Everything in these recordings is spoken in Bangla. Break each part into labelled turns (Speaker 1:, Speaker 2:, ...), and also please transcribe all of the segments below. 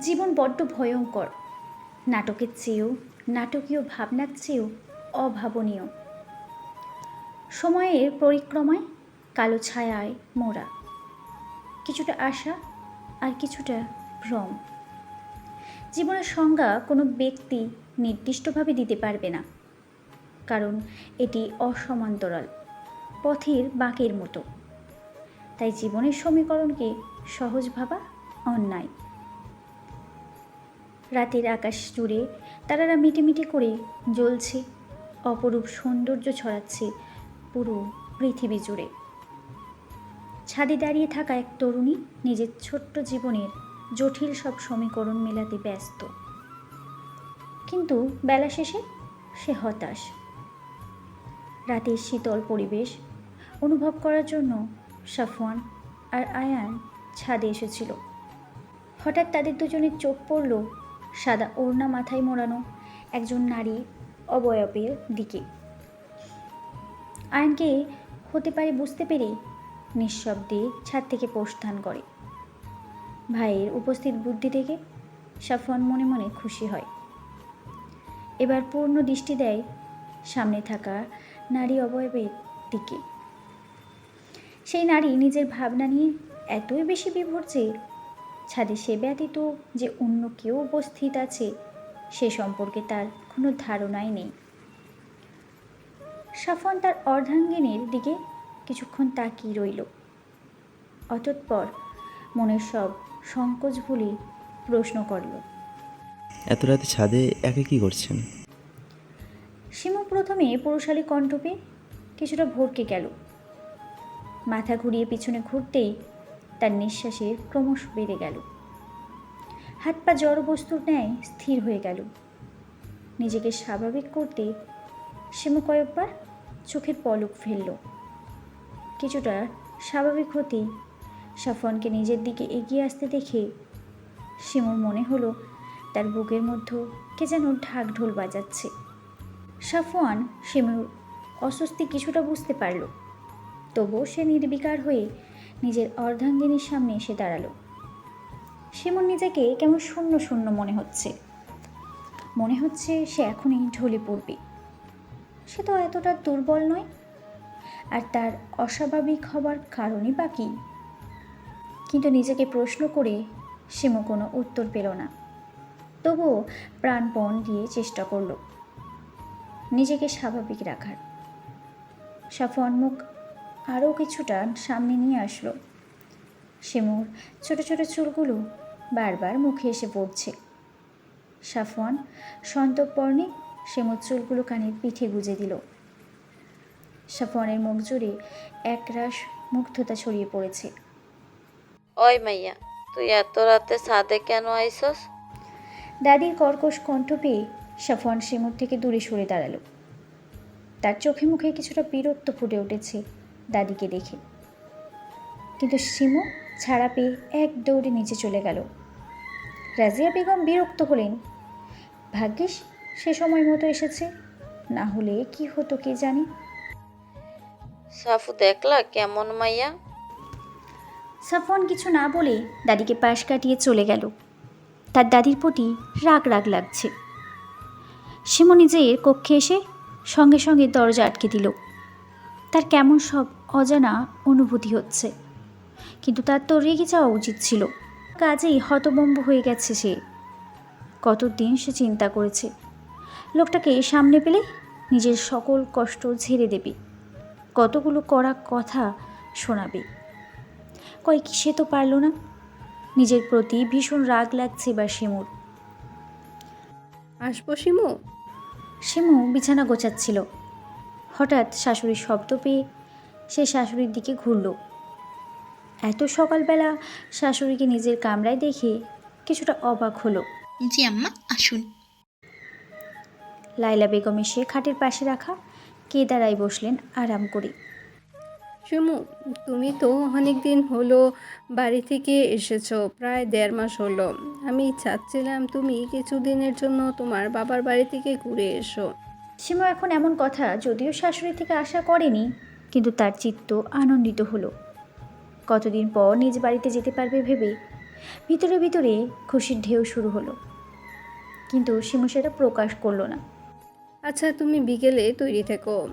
Speaker 1: জীবন বড্ড ভয়ঙ্কর। নাটকের চেয়েও, নাটকীয় ভাবনার চেয়েও অভাবনীয়। সময়ের পরিক্রমায় কালো ছায়ায় মোড়া। কিছুটা আশা আর কিছুটা ভ্রম। জীবনের সংজ্ঞা কোনো ব্যক্তি নির্দিষ্টভাবে দিতে পারবে না। কারণ এটি অসমান্তরাল, পথের বাঁকের মতো। তাই জীবনের সমীকরণকে সহজ ভাবা অন্যায়। রাতের আকাশ জুড়ে তারারা মিটিমিটি করে জ্বলছে, অপরূপ সৌন্দর্য ছড়াচ্ছে পুরো পৃথিবী জুড়ে। ছাদে দাঁড়িয়ে থাকা এক তরুণী নিজের ছোট্ট জীবনের জটিল সব সমীকরণ মেলাতে ব্যস্ত। কিন্তু বেলা শেষে সে হতাশ। রাতের শীতল পরিবেশ অনুভব করার জন্য সাফওয়ান আর আয়ান ছাদে এসেছিল। হঠাৎ তাদের দুজনের চোখ পড়ল সাদা ওড়না মাথায় মোড়ানো একজন নারী অবয়বের দিকে। আয়নকে হতে পারে বুঝতে পেরে নিঃশব্দে ছাদ থেকে প্রস্থান করে। ভাইয়ের উপস্থিত বুদ্ধি থেকে সাফওয়ান মনে মনে খুশি হয়। এবার পূর্ণ দৃষ্টি দেয় সামনে থাকা নারী অবয়বের দিকে। সেই নারী নিজের ভাবনা নিয়ে এতই বেশি বিভোর যে ছাদে সে ব্যতীত যে অন্য কেউ উপস্থিত আছে সে সম্পর্কে তার কোনো ধারণাই নেই। সাফন তার অর্ধাঙ্গিনীর দিকে কিছুক্ষণ তাকিয়ে রইল। অতঃপর মনের সব সংকোচ ভুলে প্রশ্ন করল।
Speaker 2: এত রাতে ছাদে একা কি করছেন?
Speaker 1: শিমু প্রথমে পুরুষালী কণ্ঠ পেয়ে কিছুটা ভরকে গেল। মাথা ঘুরিয়ে পিছনে ঘুরতেই তার নিঃশ্বাসের ক্রমশ বেড়ে গেল। হাত পা জড় বস্তুর ন্যায় স্থির হয়ে গেল। নিজেকে স্বাভাবিক করতে শিমু কয়েকবার চোখের পলক ফেলল। কিছুটা স্বাভাবিক হতেই সাফনকে নিজের দিকে এগিয়ে আসতে দেখে শিমুর মনে হলো তার বুকের মধ্যে কে যেন ঢাক ঢোল বাজাচ্ছে। সাফওয়ান শিমুর অস্বস্তি কিছুটা বুঝতে পারল। তবুও সে নির্বিকার হয়ে নিজের অর্ধাঙ্গিনীর সামনে এসে দাঁড়াল। শিমুর নিজেকে কেমন শূন্য শূন্য মনে হচ্ছে। মনে হচ্ছে সে এখনই ঢলে পড়বে। সে তো এতটা দুর্বল নয়। আর তার অস্বাভাবিক হবার কারণই বা কী? কিন্তু নিজেকে প্রশ্ন করে শিমু কোনো উত্তর পেল না। তবুও প্রাণপণ দিয়ে চেষ্টা করল। নিজেকে স্বাভাবিক রাখার। সাফওয়ান মুখ আরও কিছুটা সামনে নিয়ে আসলো। শিমুর ছোট ছোট চুলগুলো বারবার মুখে এসে পড়ছে। সাফওয়ান সন্তর্পণে শিমুর চুলগুলো কানের পিঠে গুজে দিল। সাফওয়ানের মুখ জুড়ে একরাশ মুগ্ধতা ছড়িয়ে পড়েছে।
Speaker 3: ওই মাইয়া তুই এত রাতে ছাদে কেন আইসস?
Speaker 1: দাদির কর্কশ কণ্ঠ পেয়ে সাফওয়ান শিমুর থেকে দূরে সরে দাঁড়াল। তার চোখে মুখে কিছুটা বীরত্ব ফুটে উঠেছে। দাদিকে দেখে। কিন্তু শিমু ছাড়া পেয়ে এক দৌড়ে নিচে চলে গেল। রাজিয়া বেগম বিরক্ত হলেন। ভাগ্যিস সে সময় মতো এসেছে। না হলে কি হতো কে জানি?
Speaker 3: সাফু দেখলা কেমন মাইয়া?
Speaker 1: সাফন কিছু না বলে দাদিকে পাশ কাটিয়ে চলে গেল। তার দাদির প্রতি রাগ রাগ লাগছে। শিমু নিজের কক্ষে এসে সঙ্গে সঙ্গে দরজা আটকে দিল। তার কেমন সব অজানা অনুভূতি হচ্ছে। কিন্তু তার তো রেগে যাওয়া উচিত ছিল। কাজেই হতবম্ব হয়ে গেছে সে। কতদিন সে চিন্তা করেছে। লোকটাকে সামনে পেলে নিজের সকল কষ্ট ঝেড়ে দেবে। কতগুলো কড়া কথা শোনাবে। কয় কি সে তো পারল না। নিজের প্রতি ভীষণ রাগ লাগছে বা শিমুর।
Speaker 4: আসব শিমু?
Speaker 1: শিমু বিছানা গোছাচ্ছিল। হঠাৎ শাশুড়ির শব্দ পেয়ে সে শাশুড়ির দিকে ঘুরল। এত সকালবেলা শাশুড়িকে নিজের কামরায় দেখে কিছুটা অবাক হলো।
Speaker 5: জি আম্মা আসুন।
Speaker 1: লাইলা বেগম এসে খাটের পাশে রাখা কেদারায় বসলেন আরাম করে।
Speaker 4: শিমু তুমি তো অনেক দিন হলো বাড়ি থেকে এসেছ প্রায় দেড় মাস হলো। আমি চাচ্ছিলাম তুমি কিছুদিনের জন্য তোমার বাবার বাড়ি থেকে ঘুরে এসো।
Speaker 1: শিমু এখন এমন কথা যদিও শাশুড়ি থেকে আশা করেনি কিন্তু তার চিত্ত আনন্দিত হলো। কতদিন পর নিজ বাড়িতে যেতে পারবে ভেবে ভিতরে ভিতরে খুশির ঢেউ শুরু হলো। কিন্তু শিমু সেটা প্রকাশ করল না।
Speaker 4: আচ্ছা তুমি বিকেলে তৈরি থেকো।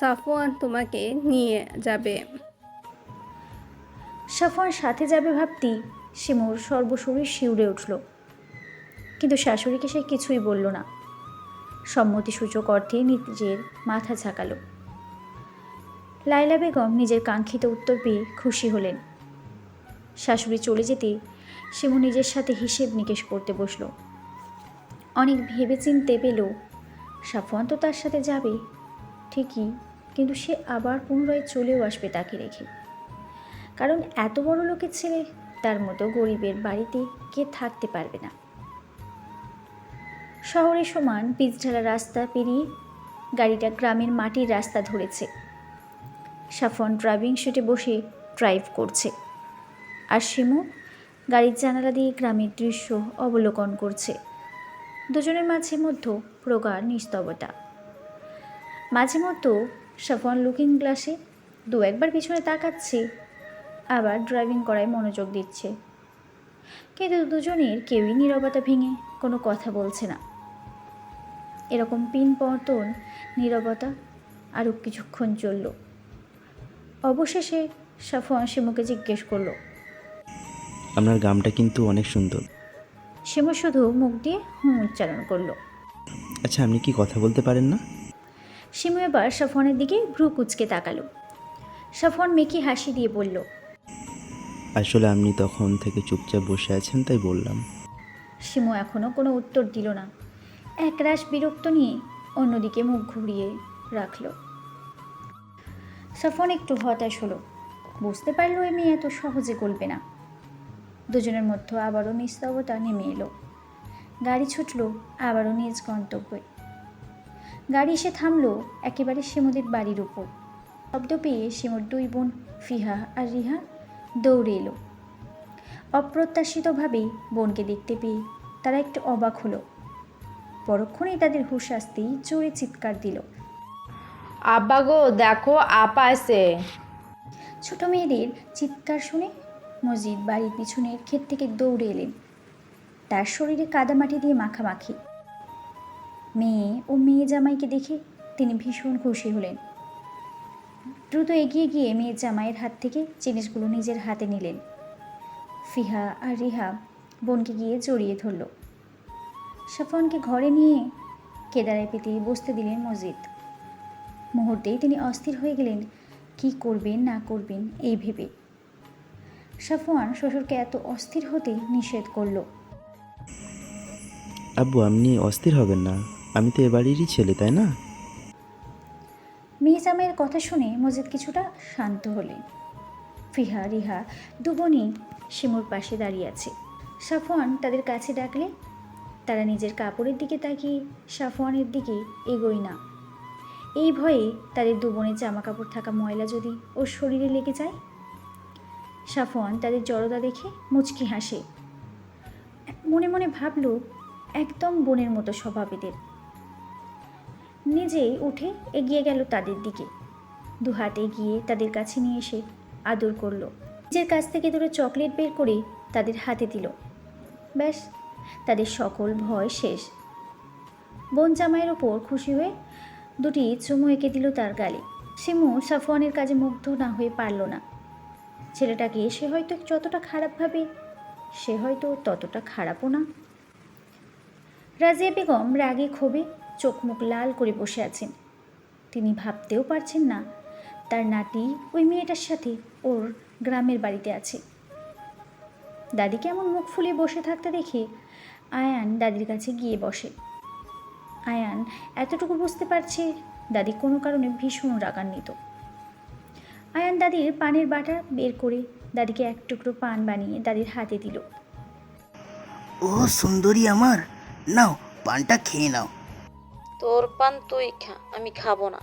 Speaker 4: সাফওয়ান তোমাকে নিয়ে যাবে।
Speaker 1: সাফওয়ান সাথে যাবে ভাবতেই শিমুর সর্বশরীর শিউরে উঠল। কিন্তু শাশুড়িকে সে কিছুই বলল না। সম্মতিসূচক অর্থে নিজের মাথা ঝাঁকালো। লাইলা বেগম নিজের কাঙ্ক্ষিত উত্তর পেয়ে খুশি হলেন। শাশুড়ি চলে যেতে শিমু নিজের সাথে হিসেব নিকেশ করতে বসল। অনেক ভেবে চিনতে পেল, সাফওয়ান তো তার সাথে যাবে, ঠিকই, কিন্তু সে আবার পুনরায় চলেও আসবে তাকে রেখে। কারণ এত বড় লোকের ছেলে, তার মতো গরিবের বাড়িতে কে থাকতে পারবে না। শহরে সমান পিচঢালা রাস্তা পেরিয়ে গাড়িটা গ্রামের মাটির রাস্তা ধরেছে। সাফন ড্রাইভিং সিটে বসে ড্রাইভ করছে। আর শিমু গাড়ির জানালা দিয়ে গ্রামের দৃশ্য অবলোকন করছে। দুজনের মাঝে মধ্যে প্রগাঢ় নিস্তবতা। মাঝে মধ্যে সাফন লুকিং গ্লাসে দু একবার পিছনে তাকাচ্ছে, আবার ড্রাইভিং করায় মনোযোগ দিচ্ছে। কিন্তু দুজনের কেউই নীরবতা ভেঙে কোনো কথা বলছে না। এরকম পিন পর্তন নীরবতা আরও কিছুক্ষণ চলল। অবশেষে সাফওয়ান শিমুকে জিজ্ঞেস করল।
Speaker 2: আপনার গ্রামটা কিন্তু অনেক সুন্দর।
Speaker 1: শিমু শুধু মুখ দিয়ে হুম উচ্চারণ করল।
Speaker 2: আচ্ছা আপনি কি কথা বলতে পারেন না?
Speaker 1: শিমু এবার সাফওয়ানের দিকে ভ্রু কুচকে তাকালো। সাফওয়ান মেকি হাসি দিয়ে বলল
Speaker 2: আসলে আপনি তখন থেকে চুপচাপ বসে আছেন তাই বললাম।
Speaker 1: শিমু এখনও কোনো উত্তর দিল না। একরাশ বিরক্ত নিয়ে অন্যদিকে মুখ ঘুরিয়ে রাখল। সাফন একটু হতাশ হলো। বুঝতে পারল এই মেয়ে এত সহজে গলবে না। দুজনের মধ্যে আবারও নিস্তবতা নেমে এলো। গাড়ি ছুটল আবারও নিজ গন্তব্যে। গাড়ি এসে থামলো একেবারে শিমুদের বাড়ির উপর। শব্দ পেয়ে শিমুর দুই বোন ফিহা আর রিহা দৌড়ে এলো। অপ্রত্যাশিতভাবে বোনকে দেখতে পেয়ে তারা একটু অবাক হলো। পরক্ষণেই তাদের হুশ আসতেই জোরে চিৎকার দিল।
Speaker 5: আব্বা গো, দেখো আপা আছে।
Speaker 1: ছোট মেয়েদের চিৎকার শুনে মসজিদ বাড়ির পিছনের ক্ষেত থেকে দৌড়ে এলেন। তার শরীরে কাদামাটি দিয়ে মাখামাখি। মেয়ে ও মেয়ে জামাইকে দেখে তিনি ভীষণ খুশি হলেন। দ্রুত এগিয়ে গিয়ে মেয়ে জামাইয়ের হাত থেকে জিনিসগুলো নিজের হাতে নিলেন। ফিহা আর রিহা বোনকে গিয়ে জড়িয়ে ধরল। সাফনকে ঘরে নিয়ে কেদারায় পেতে বসতে দিলেন মসজিদ মুহূর্তেই তিনি অস্থির হয়ে গেলেন কি করবেন না করবেন এই ভেবে? সাফওয়ান শ্বশুরকে এত অস্থির হতে নিষেধ করল।
Speaker 2: আব্বু আপনি অস্থির হবেন না। আমি তো এ বাড়িরই ছেলে তাই না?
Speaker 1: মেয়ে জামাইয়ের কথা শুনে মজিদ কিছুটা শান্ত হলেন। ফিহা রিহা দুবনই শিমুর পাশে দাঁড়িয়ে আছে। সাফওয়ান তাদের কাছে ডাকলে তারা নিজের কাপড়ের দিকে তাকিয়ে সাফওয়ানের দিকে এগোয় না। এই ভয়ে তাদের দুবনের জামা কাপড় থাকা ময়লা যদি ওর শরীরে লেগে যায়? সাফওয়ান তাদের জড়তা দেখে মুচকি হাসে। মনে মনে ভাবল, একদম বোনের মতো স্বভাব এদের। নিজেই উঠে এগিয়ে গেল তাদের দিকে। দু হাতে গিয়ে তাদের কাছে নিয়ে এসে আদর করল। নিজের কাছ থেকে দুটো চকলেট বের করে তাদের হাতে দিল। ব্যাস, তাদের সকল ভয় শেষ। বোন জামাইয়ের ওপর খুশি হয়ে দুটি চুমু এঁকে দিল তার গালে। শিমু সাফওয়ানের কাজে মুগ্ধ না হয়ে পারল না। ছেলেটাকে সে হয়তো যতটা খারাপ ভাবে, সে হয়তো ততটা খারাপও না। রাজিয়া বেগম রাগে ক্ষোভে চোখ মুখ লাল করে বসে আছেন। তিনি ভাবতেও পারছেন না তার নাতি ওই মেয়েটার সাথে ওর গ্রামের বাড়িতে আছে। দাদিকে এমন মুখ ফুলিয়ে বসে থাকতে দেখে আয়ান দাদির কাছে গিয়ে বসে। আয়ান এতটুকু বুঝতে পারছে? দাদি কোনো কারণে ভীষণ রাগান্বিত। আয়ান দাদির পানের বাটা বের করে দাদিকে এক টুকরো পান বানিয়ে দাদির হাতে দিল।
Speaker 6: ও সুন্দরী আমার নাও পানটা খেয়ে নাও।
Speaker 3: তোর পান তুই খা আমি খাব না।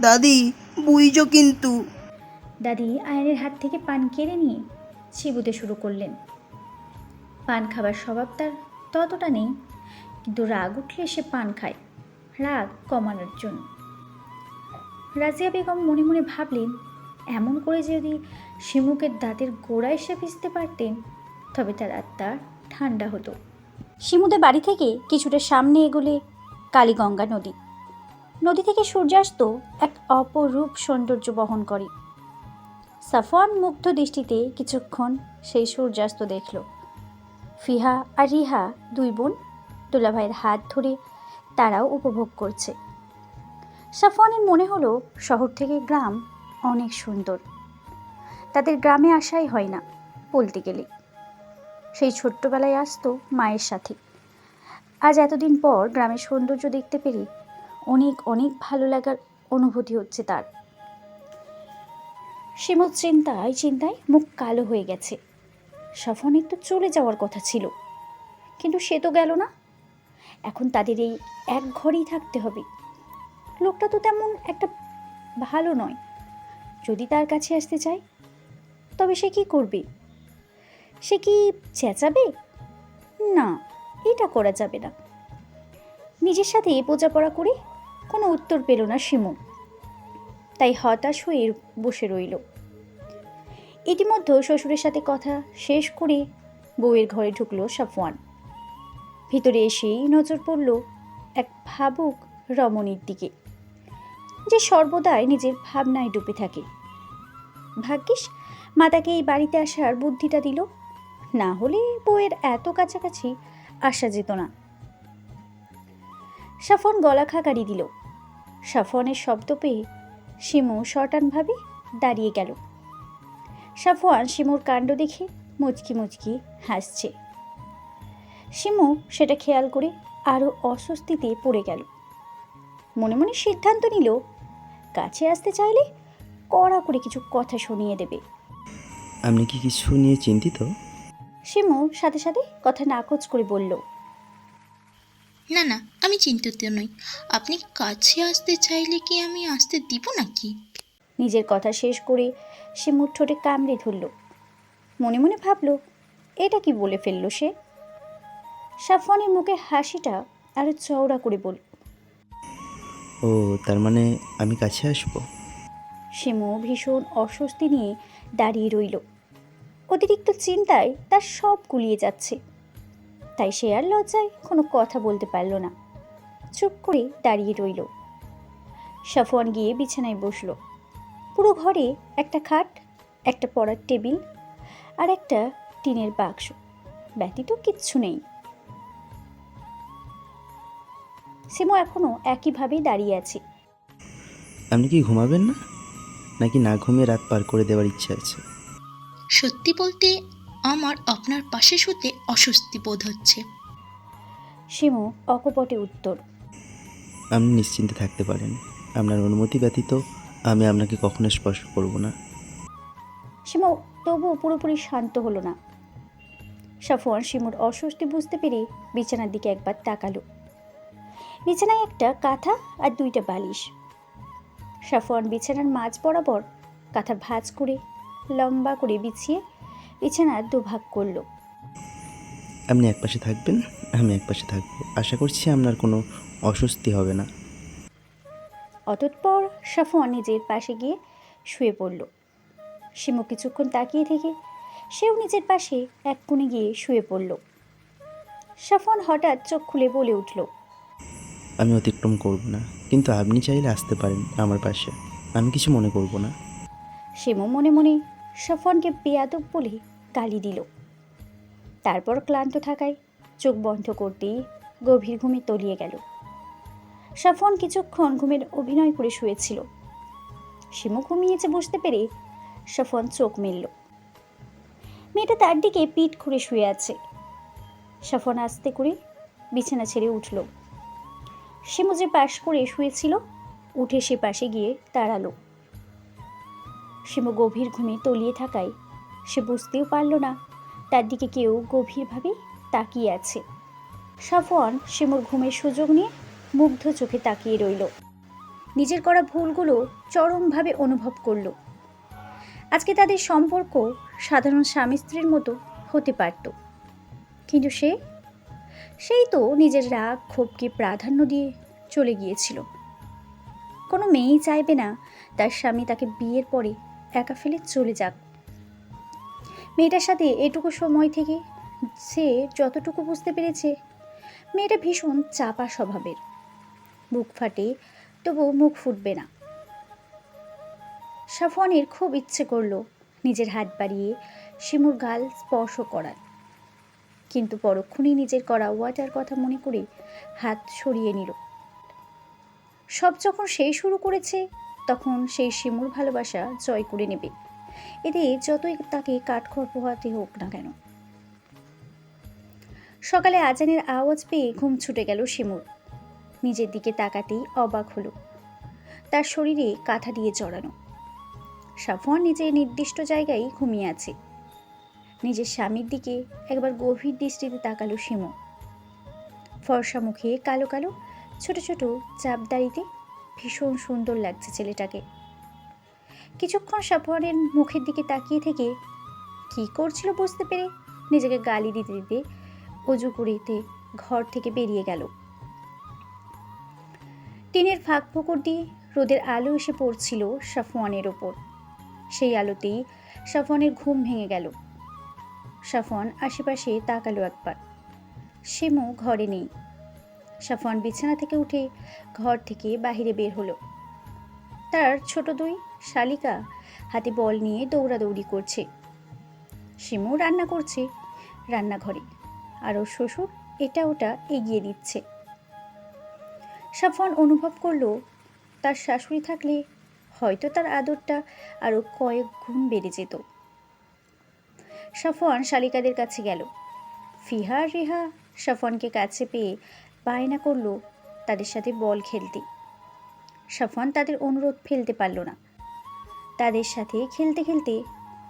Speaker 6: দাদি বুঝছ কিন্তু।
Speaker 1: দাদি আয়নের হাত থেকে পান কেড়ে নিয়ে চিবুতে শুরু করলেন। পান খাবার স্বভাব তার ততটা নেই কিন্তু রাগ উঠলে সে পান খায়। রাগ কমানোর জন্য। রাজিয়া বেগম মনে মনে ভাবলেন, এমন করে যদি শিমুকের দাঁতের গোড়া এসে ভিজতে পারতেন, তবে তার আত্মা ঠান্ডা হতো। শিমুদের বাড়ি থেকে কিছুটা সামনে এগোলে কালীগঙ্গা নদী। নদী থেকে সূর্যাস্ত এক অপরূপ সৌন্দর্য বহন করে। সাফওয়ান মুগ্ধ দৃষ্টিতে কিছুক্ষণ সেই সূর্যাস্ত দেখল। ফিহা আর রিহা দুই বোন দুলাভাইয়ের হাত ধরে তারাও উপভোগ করছে। সাফওয়ানের মনে হলো শহর থেকে গ্রাম অনেক সুন্দর। তাদের গ্রামে আসাই হয় না, বলতে গেলে। সেই ছোট্টবেলায় আসতো মায়ের সাথে। আজ এতদিন পর গ্রামের সৌন্দর্য দেখতে পেরে অনেক অনেক ভালো লাগার অনুভূতি হচ্ছে তার। শিমুর চিন্তায় চিন্তায় মুখ কালো হয়ে গেছে। সাফনের তো চলে যাওয়ার কথা ছিল। কিন্তু সে তো গেল না। এখন তাদের এই এক ঘরেই থাকতে হবে। লোকটা তো তেমন একটা ভালো নয়। যদি তার কাছে আসতে চায়, তবে সে কি করবে? সে কি চেঁচাবে? না, এটা করা যাবে না। নিজের সাথে বোঝাপড়া করে কোনো উত্তর পেল না শিমু। তাই হতাশ হয়ে বসে রইল। ইতিমধ্যে শ্বশুরের সাথে কথা শেষ করে বউয়ের ঘরে ঢুকলো সাফওয়ান। ভিতরে এসেই নজর পড়ল এক ভাবুক রমণীর দিকে, যে সর্বদাই নিজের ভাবনায় ডুবে থাকে। ভাগ্যিস, মা তাকে এই বাড়িতে আসার বুদ্ধিটা দিল। না হলে বউয়ের এত কাছাকাছি আসা যেত না। সাফন গলা খাকারি দিল। সাফনের শব্দ পেয়ে শিমু শটানভাবে দাঁড়িয়ে গেল। সাফওয়ান শিমুর কাণ্ড দেখে মুচকি মুচকি হাসছে। শিমু সেটা খেয়াল করে আরও অস্বস্তিতে পড়ে গেল। মনে মনে সিদ্ধান্ত নিল কাছে আসতে চাইলে কড়া করে কিছু কথা শুনিয়ে দেবে।
Speaker 2: আপনি কি কিছু নিয়ে চিন্তিত?
Speaker 1: শিমু সাথে সাথে কথা নাকচ করে বলল
Speaker 7: না না আমি চিন্তিত নই। আপনি কাছে আসতে চাইলে কি আমি আসতে দিব নাকি?
Speaker 1: নিজের কথা শেষ করে শিমুর ঠোঁটে কামড়ে ধরল। মনে মনে ভাবল এটা কি বলে ফেলল সে? সাফনের মুখে হাসিটা আরও চওড়া করে বলল
Speaker 2: ও তার মানে আমি কাছে আসব?
Speaker 1: শিমু ভীষণ অস্বস্তি নিয়ে দাঁড়িয়ে রইল। অতিরিক্ত চিন্তায় তার সব গুলিয়ে যাচ্ছে। তাই সে আর লজ্জায় কোনো কথা বলতে পারল না। চুপ করে দাঁড়িয়ে রইল। সাফওয়ান গিয়ে বিছানায় বসল। পুরো ঘরে একটা খাট একটা পড়ার টেবিল আর একটা টিনের বাক্স। ব্যতীত কিচ্ছু নেই। সিমো এখনও একইভাবেই দাঁড়িয়ে আছে।
Speaker 2: আপনি কি ঘুমাবেন না? নাকি না ঘুমিয়ে রাত পার করে দেওয়ার ইচ্ছা আছে?
Speaker 7: সত্যি বলতে আমার আপনার পাশে শুতে অস্বস্তি বোধ হচ্ছে।
Speaker 1: শিমু অকপটে উত্তর
Speaker 2: আপনি নিশ্চিন্তে থাকতে পারেন। আপনার অনুমতি ব্যতীত আমি আপনাকে কখনো স্পর্শ করব না।
Speaker 1: শিমু তবুও পুরোপুরি শান্ত হলো না। সাফওয়ান শিমুর অস্বস্তি বুঝতে পেরে বিছানার দিকে একবার তাকালো। বিছানায় একটা কাঁথা আর দুইটা বালিশ। সাফওয়ান বিছানার মাঝ বরাবর কাঁথা ভাঁজ করে লম্বা করে বিছিয়ে বিছানার দুভাগ করল।
Speaker 2: আপনি এক পাশে থাকবেন আমি এক পাশে থাকব। আশা করছি আপনার কোনো অস্বস্তি হবে না।
Speaker 1: অতঃপর সাফওয়ান নিজের পাশে গিয়ে শুয়ে পড়ল। শিমু কিছুক্ষণ তাকিয়ে থেকে সেও নিজের পাশে এক কোণে গিয়ে শুয়ে পড়ল। সাফওয়ান হঠাৎ চোখ খুলে বলে উঠল
Speaker 2: আমি অতিক্রম করব না। কিন্তু আপনি চাইলে আসতে পারেন আমার পাশে। আমি কিছু মনে করব না।
Speaker 1: শিমু মনে মনে সফনকে বেয়াদব বলে গালি দিল। তারপর ক্লান্ত থাকায় চোখ বন্ধ করতেই গভীর ঘুমে তলিয়ে গেল। সাফওয়ান কিছুক্ষণ ঘুমের অভিনয় করে শুয়েছিল। শিমু ঘুমিয়েছে বুঝতে পেরে সাফওয়ান চোখ মেলল। মেয়েটা তার দিকে পিঠ খুঁড়ে শুয়ে আছে। সাফওয়ান আস্তে করে বিছানা ছেড়ে উঠল। শিমু যে পাশ করে শুয়েছিল, উঠে সে পাশে গিয়ে দাঁড়াল। শিমু গভীর ঘুমে তলিয়ে থাকায় সে বুঝতেও পারল না, তার দিকে কেউ গভীরভাবে তাকিয়ে আছে। সাফওয়ান শিমুর ঘুমের সুযোগ নিয়ে মুগ্ধ চোখে তাকিয়ে রইল। নিজের করা ভুলগুলো চরমভাবে অনুভব করল। আজকে তাদের সম্পর্ক সাধারণ স্বামী স্ত্রীর মতো হতে পারত। কিন্তু সে সেই তো নিজের রাগ, ক্ষোভকে প্রাধান্য দিয়ে চলে গিয়েছিল। কোনো মেয়েই চাইবে না তার স্বামী তাকে বিয়ের পরে একা ফেলে চলে যাক। মেয়েটার সাথে এটুকু সময় থেকে সে যতটুকু বুঝতে পেরেছে, মেয়েটা ভীষণ চাপা স্বভাবের। বুক ফাটে, তবু মুখ ফুটবে না। সাফওয়ানের খুব ইচ্ছে করল নিজের হাত বাড়িয়ে শিমুর গাল স্পর্শ করার। কিন্তু পরক্ষণেই নিজের করা ওয়াটার কথা মনে করে হাত সরিয়ে নিল। সব যখন সেই শুরু করেছে, তখন সেই শিমুর ভালোবাসা জয় করে নেবে। এতে যতই তাকে কাঠখড় পোহাতে হোক না কেন। সকালে আজানের আওয়াজ পেয়ে ঘুম ছুটে গেল শিমুর। নিজের দিকে তাকাতেই অবাক হলো। তার শরীরে কাঁথা দিয়ে জড়ানো। সাফওয়ান নিজের নির্দিষ্ট জায়গায় ঘুমিয়ে আছে। নিজের স্বামীর দিকে একবার গভীর দৃষ্টিতে তাকালো শিমু। ফর্সা মুখে কালো কালো, ছোট ছোট চাপদাড়িতে ভীষণ সুন্দর লাগছে ছেলেটাকে। কিছুক্ষণ সাফওয়ানের মুখের দিকে তাকিয়ে থেকে কী করছিল বুঝতে পেরে নিজেকে গালি দিতে দিতে অজু করিতে ঘর থেকে বেরিয়ে গেল। টিনের ফাঁক ফোকর দিয়ে রোদের আলো এসে পড়ছিল সাফওয়ানের ওপর। সেই আলোতেই সাফওয়ানের ঘুম ভেঙে গেল। সাফওয়ান আশেপাশে তাকালো একবার। শিমু ঘরে নেই। সাফন বিছানা থেকে উঠে ঘর থেকে বাহিরে বের হলো। তার ছোট দুই শালিকা হাতে বল নিয়ে দৌড়াদৌড়ি করছে। শিমু রান্না করছে রান্নাঘরে। আর ওর শ্বশুর এটা ওটা এগিয়ে দিচ্ছে। সাফন অনুভব করল, তার শাশুড়ি থাকলে হয়তো তার আদরটা আরও কয়েক গুণ বেড়ে যেত। সাফওয়ান শালিকাদের কাছে গেল। ফিহা রেহা সাফওয়ানকে কাছে পেয়ে বায়না করল তাদের সাথে বল খেলতে। সাফওয়ান তাদের অনুরোধ ফেলতে পারল না। তাদের সাথে খেলতে খেলতে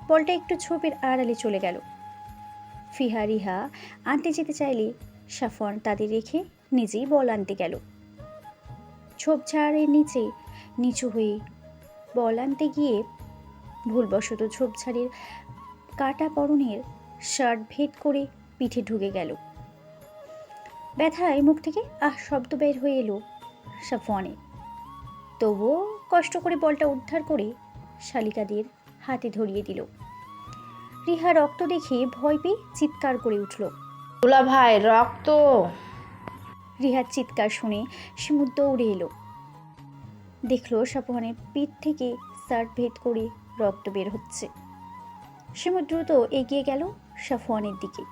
Speaker 1: বলটা একটু ছোপের আড়ালে চলে গেল। ফিহা, রিহা আনতে যেতে চাইলে সাফওয়ান তাদের রেখে নিজেই বল আনতে গেল। ঝোপঝাড়ের নিচে নিচু হয়ে বল আনতে গিয়ে ভুলবশত ঝোপঝাড়ের কাটা পরনের শার্ট ভেদ করে পিঠে ঢুকে গেল। ব্যথায় মুখ থেকে আহ শব্দ বের হয়ে এলো সাফওয়ানের তবুও কষ্ট করে বলটা উদ্ধার করে শালিকাদের হাতে ধরিয়ে দিল। রিহা রক্ত দেখে ভয় পেয়ে চিৎকার করে উঠল।
Speaker 5: দুলা ভাই রক্ত!
Speaker 1: রিহার চিৎকার শুনে শিমুর দৌড়ে এলো। দেখল সাপহানের পিঠ থেকে শার্ট ভেদ করে রক্ত বের হচ্ছে। শিমু দ্রুত এগিয়ে গেল সাফওয়ানের দিকে।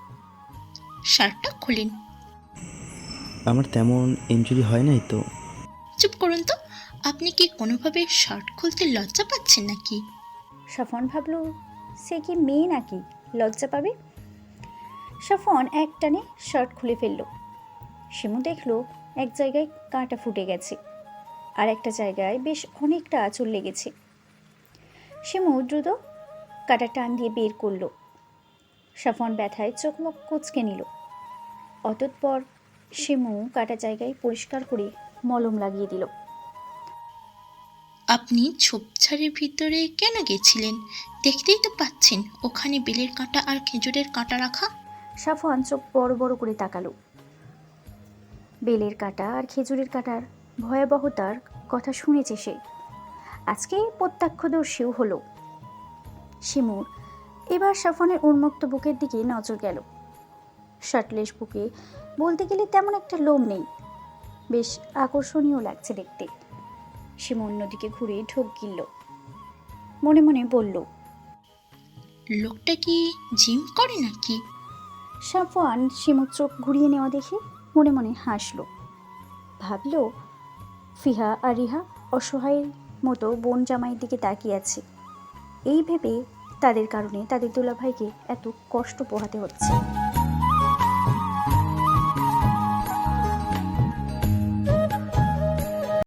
Speaker 7: শার্টটা খুলেন।
Speaker 2: আমার তেমন ইনজুরি হয় নাই তো।
Speaker 7: চুপ করুন তো আপনি কি কোনোভাবে শার্ট খুলতে লজ্জা পাচ্ছেন নাকি?
Speaker 1: সাফন ভাবলো সে কি মেয়ে নাকি? লজ্জা পাবে? সাফন এক টানে শার্ট খুলে ফেলল। শিমু দেখল এক জায়গায় কাঁটা ফুটে গেছে আর একটা জায়গায় বেশ অনেকটা আঁচড় লেগেছে। শিমু দ্রুত কাটা টান দিয়ে বের করল। সাফন ব্যথায় চোখ মুখ কুচকে নিল। অতঃপর শিমু কাটা জায়গায় পরিষ্কার করে মলম লাগিয়ে দিল।
Speaker 7: আপনি ঝোপঝাড়ের ভিতরে কেন গেছিলেন? দেখতেই তো পাচ্ছেন ওখানে বেলের কাঁটা আর খেজুরের কাঁটা রাখা।
Speaker 1: সাফন চোখ বড় বড় করে তাকালো। বেলের কাটা আর খেজুরের কাটার ভয়াবহতার কথা শুনেছে সে। আজকে প্রত্যক্ষদর্শীও হলো। শিমুর। এবার সাফনের উন্মুক্ত বুকের দিকে নজর গেল। শার্টলেস বুকে বলতে গেলে তেমন একটা লোম নেই। বেশ আকর্ষণীয় লাগছে দেখতে। শিমু অন্যদিকে ঘুরে ঢোক গিলল। মনে মনে বলল
Speaker 7: লোকটা কি জিম করে নাকি?
Speaker 1: সাফওয়ান শিমুর চোখ ঘুরিয়ে নেওয়া দেখে মনে মনে হাসল। ভাবল ফিহা আর রিহা অসহায়ের মতো বোন জামাইয়ের দিকে তাকিয়ে আছে। এই ভেবে তাদের কারণে তাদের দুলাভাইকে এত কষ্ট পোহাতে হচ্ছে।